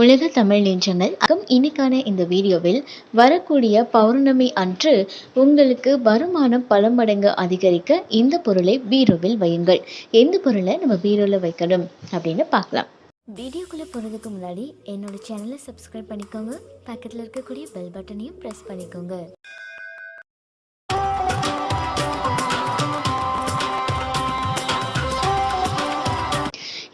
உலக தமிழ் நெஞ்சங்கள் அகம் இன்னைக்கான இந்த வீடியோவில் வரக்கூடிய பௌர்ணமி அன்று உங்களுக்கு வருமானம் பல மடங்கு அதிகரிக்க இந்த பொருளை பீரோவில் வையுங்கள். எந்த பொருளை நம்ம பீரோவில் வைக்கணும் அப்படின்னு பார்க்கலாம். வீடியோக்குள்ளே போகிறதுக்கு முன்னாடி என்னோட சேனலை சப்ஸ்கிரைப் பண்ணிக்கோங்க. பக்கத்தில் இருக்கக்கூடிய பெல் பட்டனையும் ப்ரெஸ் பண்ணிக்கோங்க.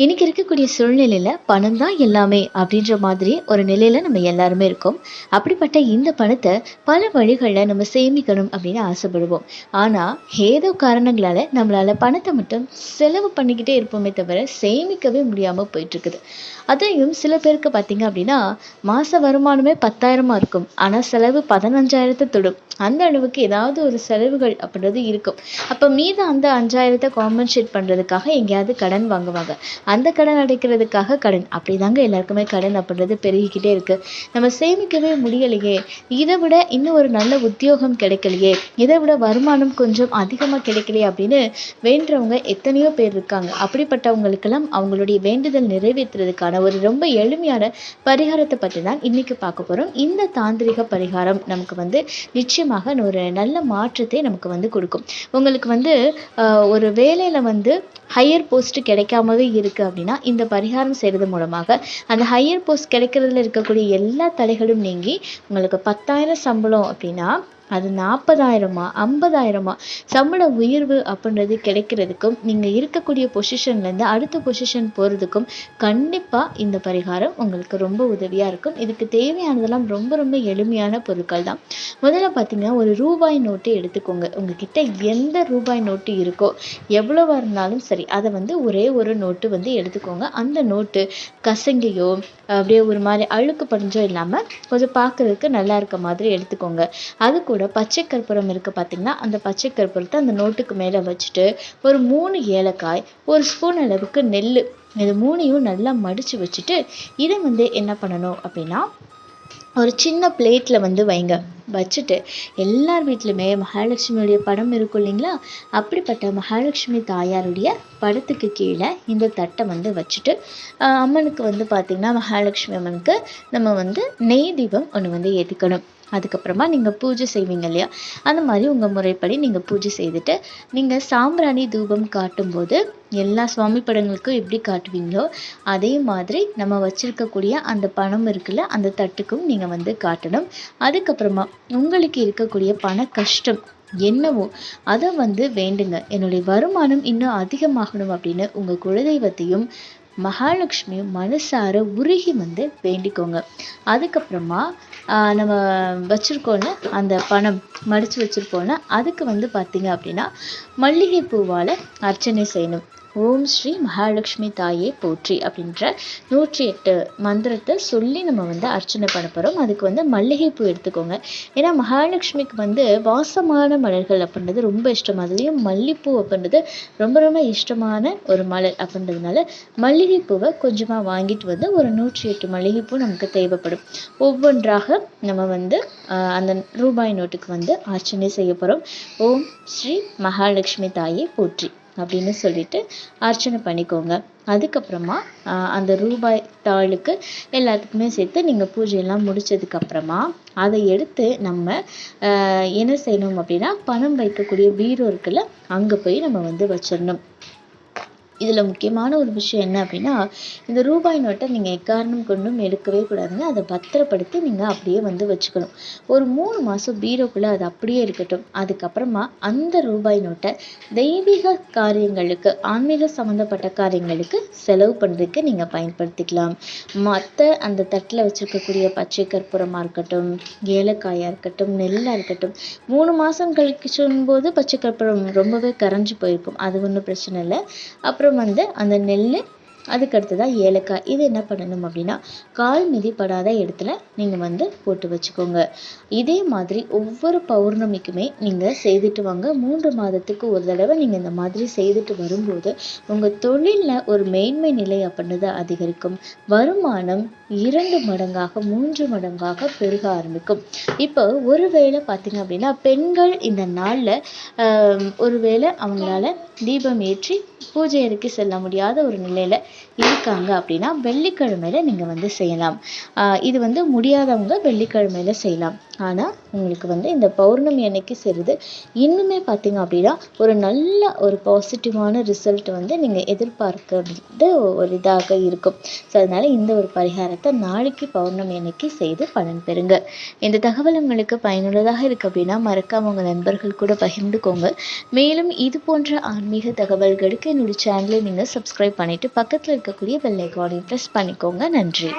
இன்னைக்கு இருக்கக்கூடிய சூழ்நிலையில் பணம் தான் எல்லாமே அப்படின்ற மாதிரி ஒரு நிலையில் நம்ம எல்லாருமே இருக்கோம். அப்படிப்பட்ட இந்த பணத்தை பல வழிகளில் நம்ம சேமிக்கணும் அப்படின்னு ஆசைப்படுவோம். ஆனால் ஏதோ காரணங்களால் நம்மளால் பணத்தை மட்டும் செலவு பண்ணிக்கிட்டே இருப்போமே தவிர சேமிக்கவே முடியாமல் போயிட்டுருக்குது. அதையும் சில பேருக்கு பார்த்தீங்க அப்படின்னா மாத வருமானமே பத்தாயிரமா இருக்கும். ஆனால் செலவு பதினஞ்சாயிரத்தை தொடும். அந்த அளவுக்கு ஏதாவது ஒரு செலவுகள் அப்படின்றது இருக்கும். அப்போ மீதம் அந்த அஞ்சாயிரத்தை காம்பன்சேட் பண்ணுறதுக்காக எங்கேயாவது கடன் வாங்குவாங்க. அந்த கடன் அடைக்கிறதுக்காக கடன். அப்படிதாங்க எல்லாருக்குமே கடன் அப்படின்றது பெருகிக்கிட்டே இருக்குது நம்ம சேமிக்கவே முடியலையே. இதை விட இன்னும் ஒரு நல்ல உத்தியோகம் கிடைக்கலையே. இதை விட வருமானம் கொஞ்சம் அதிகமாக கிடைக்கலையே அப்படின்னு வேண்டுறவங்க எத்தனையோ பேர் இருக்காங்க. அப்படிப்பட்டவங்களுக்கெல்லாம் அவங்களுடைய வேண்டுதல் நிறைவேற்றுறதுக்கான ஒரு ரொம்ப எளிமையான பரிகாரத்தை பற்றி தான் இன்னைக்கு பார்க்க போகிறோம் இந்த தாந்திரிக பரிகாரம் நமக்கு வந்து நிச்சயமாக ஒரு நல்ல மாற்றத்தை நமக்கு வந்து கொடுக்கும். உங்களுக்கு வந்து ஒரு வேலையில் வந்து ஹையர் போஸ்ட் கிடைக்காமவே இருக்கு அப்படின்னா இந்த பரிகாரம் செய்கிறது மூலமாக அந்த ஹையர் போஸ்ட் கிடைக்கிறதுல இருக்கக்கூடிய எல்லா தடைகளும் நீங்கி உங்களுக்கு பத்தாயிரம் சம்பளம் அப்படின்னா அது நாற்பதாயிரமா ஐம்பதாயிரமா? சம்பள உயர்வு அப்படின்றது கிடைக்கிறதுக்கும் நீங்கள் இருக்கக்கூடிய பொசிஷன்லேருந்து அடுத்த பொசிஷன் போகிறதுக்கும் கண்டிப்பாக இந்த பரிகாரம் உங்களுக்கு ரொம்ப உதவியாக இருக்கும். இதுக்கு தேவையானதெல்லாம் ரொம்ப ரொம்ப எளிமையான பொருட்கள் தான். முதல்ல பார்த்தீங்கன்னா ஒரு ரூபாய் நோட்டு எடுத்துக்கோங்க. உங்ககிட்ட எந்த ரூபாய் நோட்டு இருக்கோ எவ்வளோவா இருந்தாலும் சரி அதை வந்து ஒரே ஒரு நோட்டு வந்து எடுத்துக்கோங்க. அந்த நோட்டு கசங்கியோ அப்படியே ஒரு மாதிரி அழுக்கு படிஞ்சோ இல்லாமல் கொஞ்சம் பார்க்கறதுக்கு நல்லா இருக்க மாதிரி எடுத்துக்கோங்க. அது கூட பச்சை கற்பூரம் இருக்குது பார்த்தீங்கன்னா அந்த பச்சை கற்பூரத்தை அந்த நோட்டுக்கு மேலே வச்சுட்டு ஒரு மூணு ஏலக்காய் ஒரு ஸ்பூன் அளவுக்கு நெல் இது மூணையும் நல்லா மடித்து வச்சுட்டு இதை வந்து என்ன பண்ணணும் அப்படின்னா ஒரு சின்ன பிளேட்டில் வந்து வைங்க. வச்சுட்டு எல்லார் வீட்லையுமே மகாலட்சுமியுடைய படம் இருக்கும் இல்லைங்களா? அப்படிப்பட்ட மகாலட்சுமி தாயாருடைய படத்துக்கு கீழே இந்த தட்டை வந்து வச்சுட்டு அம்மனுக்கு வந்து பார்த்திங்கன்னா மகாலட்சுமி அம்மனுக்கு நம்ம வந்து நெய் தீபம் ஒன்று வந்து ஏற்றுக்கணும் அதுக்கப்புறமா நீங்கள் பூஜை செய்வீங்க இல்லையா? அந்த மாதிரி உங்கள் முறைப்படி நீங்கள் பூஜை செய்துட்டு நீங்கள் சாம்பிராணி தூபம் காட்டும்போது எல்லா சுவாமி படங்களுக்கும் எப்படி காட்டுவீங்களோ அதே மாதிரி நம்ம வச்சுருக்கக்கூடிய அந்த பணம் இருக்குல்ல அந்த தட்டுக்கும் நீங்கள் வந்து காட்டணும். அதுக்கப்புறமா உங்களுக்கு இருக்கக்கூடிய பண கஷ்டம் என்னவோ அதை வந்து வேண்டுங்க. என்னுடைய வருமானம் இன்னும் அதிகமாகணும் அப்படின்னு உங்கள் குலதெய்வத்தையும் மகாலட்சுமியும் மனசார உருகி வந்து வேண்டிக்கோங்க. அதுக்கப்புறமா ஆஹ் நம்ம வச்சுருக்கோம்ல அந்த பணம் மடித்து வச்சுருக்கோம்ல அதுக்கு வந்து பார்த்தீங்க அப்படின்னா மல்லிகை பூவால் அர்ச்சனை செய்யணும். ஓம் ஸ்ரீ மகாலட்சுமி தாயே போற்றி அப்படின்ற நூற்றி எட்டு மந்திரத்தை சொல்லி நம்ம வந்து அர்ச்சனை பண்ண போகிறோம் அதுக்கு வந்து மல்லிகைப்பூ எடுத்துக்கோங்க. ஏன்னா மகாலட்சுமிக்கு வந்து வாசமான மலர்கள் அப்படின்றது ரொம்ப இஷ்டம். அதுலேயும் மல்லிப்பூ அப்படின்றது ரொம்ப ரொம்ப இஷ்டமான ஒரு மலர் அப்படின்றதுனால மல்லிகைப்பூவை கொஞ்சமாக வாங்கிட்டு வந்து ஒரு நூற்றி எட்டு மல்லிகைப்பூ நமக்கு தேவைப்படும். ஒவ்வொன்றாக நம்ம வந்து அந்த ரூபாய் நோட்டுக்கு வந்து அர்ச்சனை செய்ய போகிறோம் ஓம் ஸ்ரீ மகாலட்சுமி தாயே போற்றி. அப்படின்னு சொல்லிட்டு அர்ச்சனை பண்ணிக்கோங்க. அதுக்கப்புறமா அந்த ரூபாய் தாளுக்கு எல்லாத்துக்குமே சேர்த்து நீங்கள் பூஜையெல்லாம் முடித்ததுக்கப்புறமா அதை எடுத்து நம்ம என்ன செய்யணும் அப்படின்னா பணம் வைக்கக்கூடிய பீரோ இருக்குல்ல அங்கே போய் நம்ம வந்து வச்சிடணும். இதில் முக்கியமான ஒரு விஷயம் என்ன அப்படின்னா இந்த ரூபாய் நோட்டை நீங்கள் எக்காரணம் கொண்டும் எடுக்கவே கூடாதுங்க. அதை பத்திரப்படுத்தி நீங்கள் அப்படியே வந்து வச்சுக்கணும். ஒரு மூணு மாதம் பீரோக்குள்ளே அது அப்படியே இருக்கட்டும். அதுக்கப்புறமா அந்த ரூபாய் நோட்டை தெய்வீக காரியங்களுக்கு ஆன்மீக சம்மந்தப்பட்ட காரியங்களுக்கு செலவு பண்ணுறதுக்கு நீங்கள் பயன்படுத்திக்கலாம். மற்ற அந்த தட்டில் வச்சுருக்கக்கூடிய பச்சை கற்பூரமாக இருக்கட்டும் ஏலக்காயாக இருக்கட்டும் நெல்லாக இருக்கட்டும் மூணு மாதம் கழிச்சும் போது பச்சை கற்பூரம் ரொம்பவே கரைஞ்சு போயிருக்கும். அது ஒன்றும் பிரச்சனை இல்லை. அப்புறம் வந்து அந்த நெல் அதுக்கு தான் ஏலக்காய். இது என்ன பண்ணணும் அப்படின்னா கால் மிதிப்படாத இடத்துல நீங்கள் வந்து போட்டு வச்சுக்கோங்க. இதே மாதிரி ஒவ்வொரு பௌர்ணமிக்குமே நீங்கள் செய்துட்டு வாங்க. மூன்று மாதத்துக்கு ஒரு தடவை நீங்கள் இந்த மாதிரி செய்துட்டு வரும்போது உங்கள் தொழிலில் ஒரு மேன்மை நிலை அப்படின்றது அதிகரிக்கும். வருமானம் இரண்டு மடங்காக மூன்று மடங்காக பெருக ஆரம்பிக்கும். இப்போ ஒருவேளை பார்த்தீங்க அப்படின்னா பெண்கள் இந்த நாளில் ஒருவேளை அவங்களால தீபம் ஏற்றி பூஜை அறைக்கு செல்ல முடியாத ஒரு நிலையில் இருக்காங்க அப்படின்னா வெள்ளிக்கிழமையில நீங்கள் வந்து செய்யலாம். இது வந்து முடியாதவங்க வெள்ளிக்கிழமையில செய்யலாம். ஆனால் உங்களுக்கு வந்து இந்த பௌர்ணமி அன்னைக்கு செய்கிறது இன்னுமே பார்த்தீங்க அப்படின்னா ஒரு நல்ல ஒரு பாசிட்டிவான ரிசல்ட் வந்து நீங்கள் எதிர்பார்க்கிறது ஒரு இதாக இருக்கும். ஸோ அதனால் இந்த ஒரு பரிகாரத்தை நாளைக்கு பௌர்ணமி அன்னைக்கு செய்து பலன் பெறுங்க. இந்த தகவல் உங்களுக்கு பயனுள்ளதாக இருக்குது அப்படின்னா மறக்காம உங்கள் நண்பர்கள் கூட பகிர்ந்துக்கோங்க. மேலும் இது போன்ற ஆன்மீக தகவல்களுக்கு என்னுடைய சேனலை நீங்கள் சப்ஸ்கிரைப் பண்ணிட்டு பக்கத்தில் இருக்கக்கூடிய பெல் ஐக்கானையும் ப்ரெஸ் பண்ணிக்கோங்க. நன்றி.